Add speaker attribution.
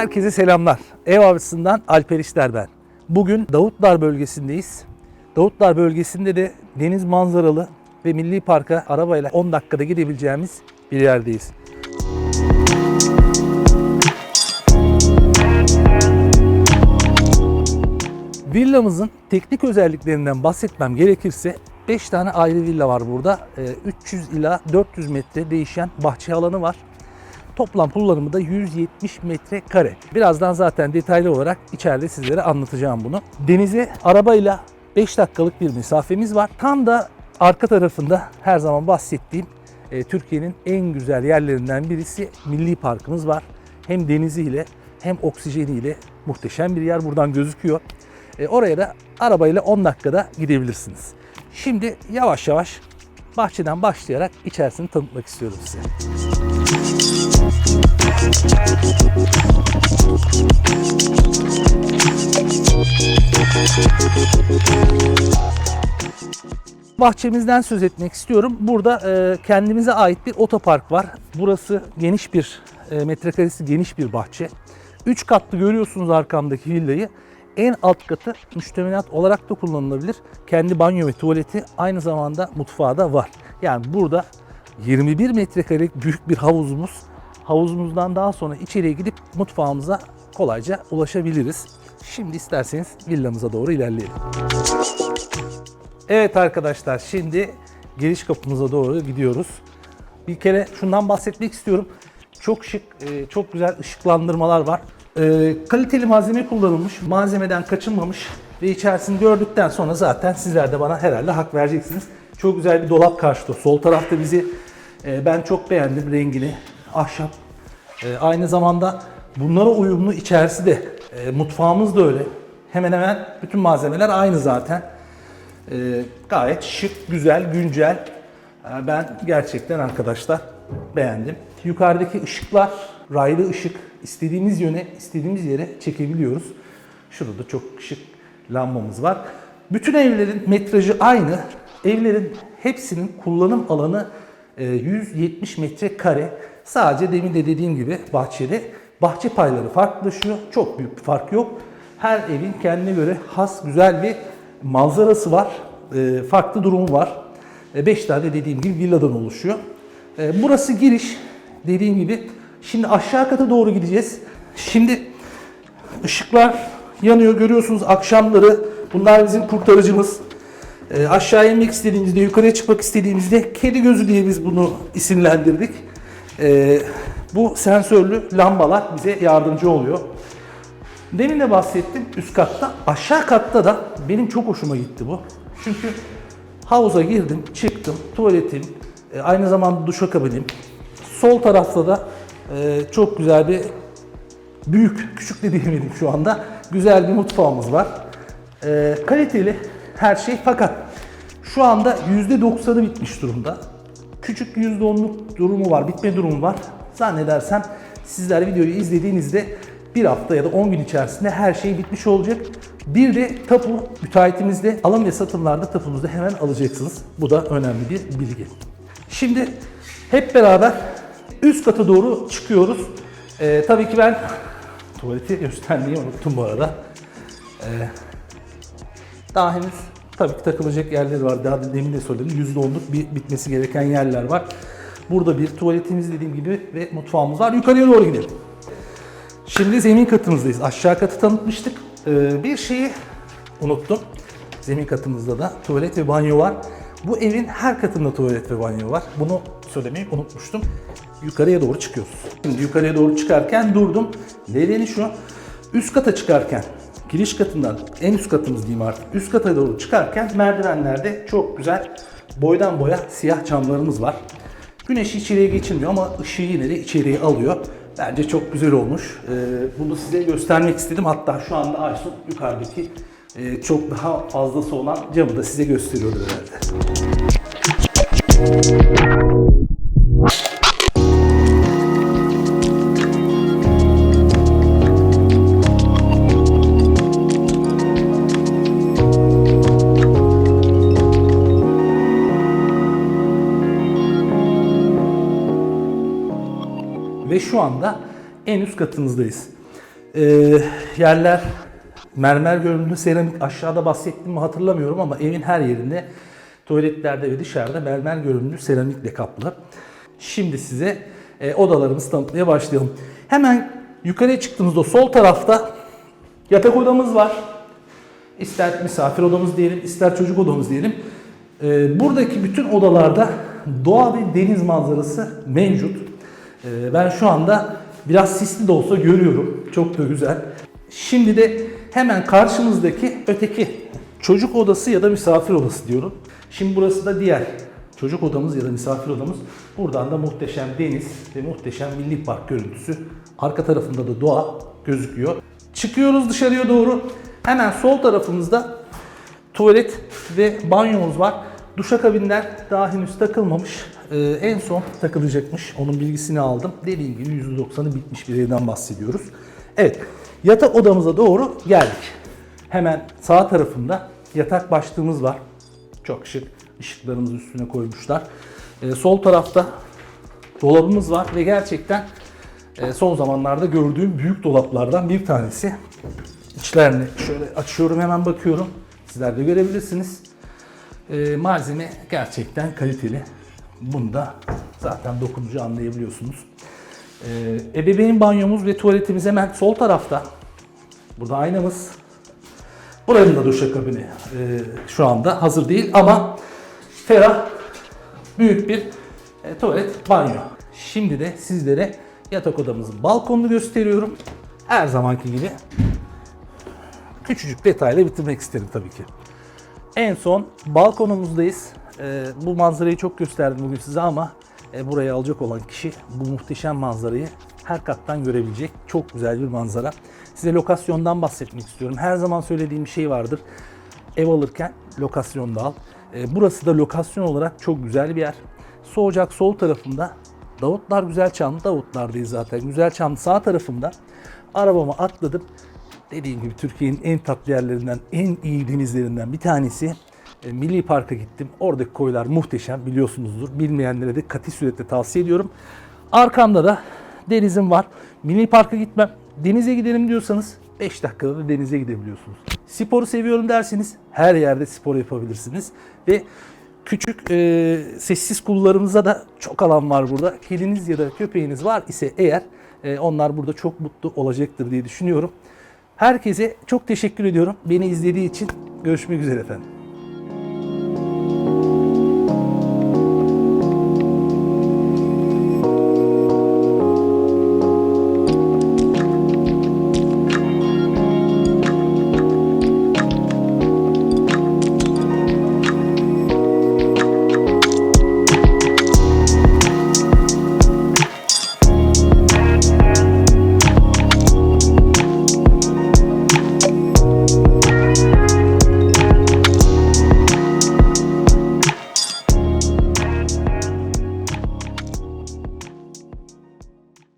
Speaker 1: Herkese selamlar. Ev avcısından Alper İşler ben. Bugün Davutlar bölgesindeyiz. Davutlar bölgesinde de deniz manzaralı ve milli parka arabayla 10 dakikada gidebileceğimiz bir yerdeyiz. Villamızın teknik özelliklerinden bahsetmem gerekirse 5 tane ayrı villa var burada. Ee, 300 ila 400 metre değişen bahçe alanı var. Toplam kullanımı da 170 metrekare. Birazdan zaten detaylı olarak içeride sizlere anlatacağım bunu. Denize arabayla 5 dakikalık bir mesafemiz var. Tam da arka tarafında her zaman bahsettiğim e, Türkiye'nin en güzel yerlerinden birisi Milli Parkımız var. Hem deniziyle hem oksijeniyle muhteşem bir yer buradan gözüküyor. E, oraya da arabayla 10 dakikada gidebilirsiniz. Şimdi yavaş yavaş bahçeden başlayarak içerisini tanıtmak istiyorum size. Bahçemizden söz etmek istiyorum. Burada e, kendimize ait bir otopark var. Burası geniş bir, e, metrekaresi geniş bir bahçe. 3 katlı görüyorsunuz arkamdaki villayı. En alt katı müştemilat olarak da kullanılabilir. Kendi banyo ve tuvaleti aynı zamanda mutfağı da var. Yani burada 21 metrekare büyük bir havuzumuz. Havuzumuzdan daha sonra içeriye gidip mutfağımıza kolayca ulaşabiliriz. Şimdi isterseniz villamıza doğru ilerleyelim. Evet arkadaşlar şimdi giriş kapımıza doğru gidiyoruz. Bir kere şundan bahsetmek istiyorum. Çok şık, e, çok güzel ışıklandırmalar var. E, Kaliteli malzeme kullanılmış, malzemeden kaçınmamış ve içerisini gördükten sonra zaten sizler de bana herhalde hak vereceksiniz. Çok güzel bir dolap karşılıyor. Sol tarafta bizi e, ben çok beğendim rengini. Ahşap. E, Aynı zamanda bunlara uyumlu içerisi de e, mutfağımız da öyle. Hemen hemen bütün malzemeler aynı zaten. Ee, gayet şık, güzel, güncel. Ee, ben gerçekten arkadaşlar beğendim. Yukarıdaki ışıklar, raylı ışık istediğimiz yöne, istediğimiz yere çekebiliyoruz. Şurada da çok şık lambamız var. Bütün evlerin metrajı aynı. Evlerin hepsinin kullanım alanı e, 170 metrekare. Sadece demin de dediğim gibi bahçede bahçe payları farklılaşıyor. Çok büyük bir fark yok. Her evin kendine göre has güzel bir manzarası var. E, farklı durumu var. 5 tane dediğim gibi villadan oluşuyor. E, burası giriş. Dediğim gibi. Şimdi aşağı kata doğru gideceğiz. Şimdi ışıklar yanıyor görüyorsunuz akşamları. Bunlar bizim kurtarıcımız. E, aşağı inmek istediğimizde, yukarıya çıkmak istediğimizde kedi gözü diye biz bunu isimlendirdik. E, bu sensörlü lambalar bize yardımcı oluyor. Demin de bahsettim üst katta. Aşağı katta da benim çok hoşuma gitti bu. Çünkü havuza girdim, çıktım, tuvaletim, e, aynı zamanda duşakabinim. Sol tarafta da e, çok güzel bir büyük, küçük de diyemedim şu anda. Güzel bir mutfağımız var. E, kaliteli her şey fakat şu anda %90'ı bitmiş durumda. Küçük %10'luk durumu var, bitme durumu var. Zannedersem sizler videoyu izlediğinizde bir hafta ya da 10 gün içerisinde her şey bitmiş olacak. Bir de tapu müteahhitimizde alım ve satımlarda tapunuzu hemen alacaksınız. Bu da önemli bir bilgi. Şimdi hep beraber üst kata doğru çıkıyoruz. Ee, tabii ki ben tuvaleti göstermeyi unuttum bu arada. Ee, daha henüz tabii ki takılacak yerler var. Daha demin de söyledim. %10'luk bir bitmesi gereken yerler var. Burada bir tuvaletimiz dediğim gibi ve mutfağımız var. Yukarıya doğru gidelim. Şimdi zemin katımızdayız. Aşağı katı tanıtmıştık. Ee, bir şeyi unuttum. Zemin katımızda da tuvalet ve banyo var. Bu evin her katında tuvalet ve banyo var. Bunu söylemeyi unutmuştum. Yukarıya doğru çıkıyoruz. Şimdi yukarıya doğru çıkarken durdum. Nedeni şu. Üst kata çıkarken giriş katından en üst katımız diyeyim artık. Üst kata doğru çıkarken merdivenlerde çok güzel boydan boya siyah camlarımız var. Güneş içeriye geçirmiyor ama ışığı yine de içeriye alıyor. Bence çok güzel olmuş. Ee, bunu size göstermek istedim. Hatta şu anda Aysun yukarıdaki e, çok daha fazlası olan camı da size gösteriyordu herhalde. Ve şu anda en üst katımızdayız. Ee, yerler mermer görünümlü seramik aşağıda bahsettim mi hatırlamıyorum ama evin her yerinde tuvaletlerde ve dışarıda mermer görünümlü seramikle kaplı. Şimdi size e, odalarımızı tanıtmaya başlayalım. Hemen yukarıya çıktığımızda sol tarafta yatak odamız var. İster misafir odamız diyelim, ister çocuk odamız diyelim. Ee, buradaki bütün odalarda doğa ve deniz manzarası mevcut. Ee, ben şu anda biraz sisli de olsa görüyorum. Çok da güzel. Şimdi de hemen karşımızdaki öteki çocuk odası ya da misafir odası diyorum. Şimdi burası da diğer çocuk odamız ya da misafir odamız. Buradan da muhteşem deniz ve muhteşem milli park görüntüsü. Arka tarafında da doğa gözüküyor. Çıkıyoruz dışarıya doğru. Hemen sol tarafımızda tuvalet ve banyomuz var. Duşakabinler daha henüz takılmamış. Ee, en son takılacakmış. Onun bilgisini aldım. Dediğim gibi %90'ı bitmiş bir evden bahsediyoruz. Evet, yatak odamıza doğru geldik. Hemen sağ tarafında yatak başlığımız var. Çok şık. Işıklarımızı üstüne koymuşlar. Ee, sol tarafta dolabımız var ve gerçekten e, son zamanlarda gördüğüm büyük dolaplardan bir tanesi. İçlerini şöyle açıyorum hemen bakıyorum. Sizler de görebilirsiniz. Ee, malzeme gerçekten kaliteli. Bunda zaten dokununca anlayabiliyorsunuz. Ee, ebeveyn banyomuz ve tuvaletimiz hemen sol tarafta. Burada aynamız. Buranın da duşakabini e, şu anda hazır değil ama ferah büyük bir e, tuvalet banyo. Şimdi de sizlere yatak odamızın balkonunu gösteriyorum. Her zamanki gibi küçücük detayla bitirmek isterim tabii ki. En son balkonumuzdayız. Ee, bu manzarayı çok gösterdim bugün size ama e, burayı alacak olan kişi bu muhteşem manzarayı her kattan görebilecek. Çok güzel bir manzara. Size lokasyondan bahsetmek istiyorum. Her zaman söylediğim bir şey vardır. Ev alırken lokasyonda al. Ee, burası da lokasyon olarak çok güzel bir yer. Soğucak sol tarafında Davutlar Güzelçamlı, Davutlar'dayız zaten. Güzelçamlı sağ tarafında arabama atladım. Dediğim gibi Türkiye'nin en tatlı yerlerinden, en iyi denizlerinden bir tanesi. E, Milli Park'a gittim. Oradaki koylar muhteşem biliyorsunuzdur. Bilmeyenlere de katı suretle tavsiye ediyorum. Arkamda da denizim var. Milli Park'a gitmem. Denize gidelim diyorsanız 5 dakikada da denize gidebiliyorsunuz. Sporu seviyorum derseniz her yerde spor yapabilirsiniz. Ve küçük e, sessiz kullarımıza da çok alan var burada. Kediniz ya da köpeğiniz var ise eğer e, onlar burada çok mutlu olacaktır diye düşünüyorum. Herkese çok teşekkür ediyorum. Beni izlediği için görüşmek üzere efendim.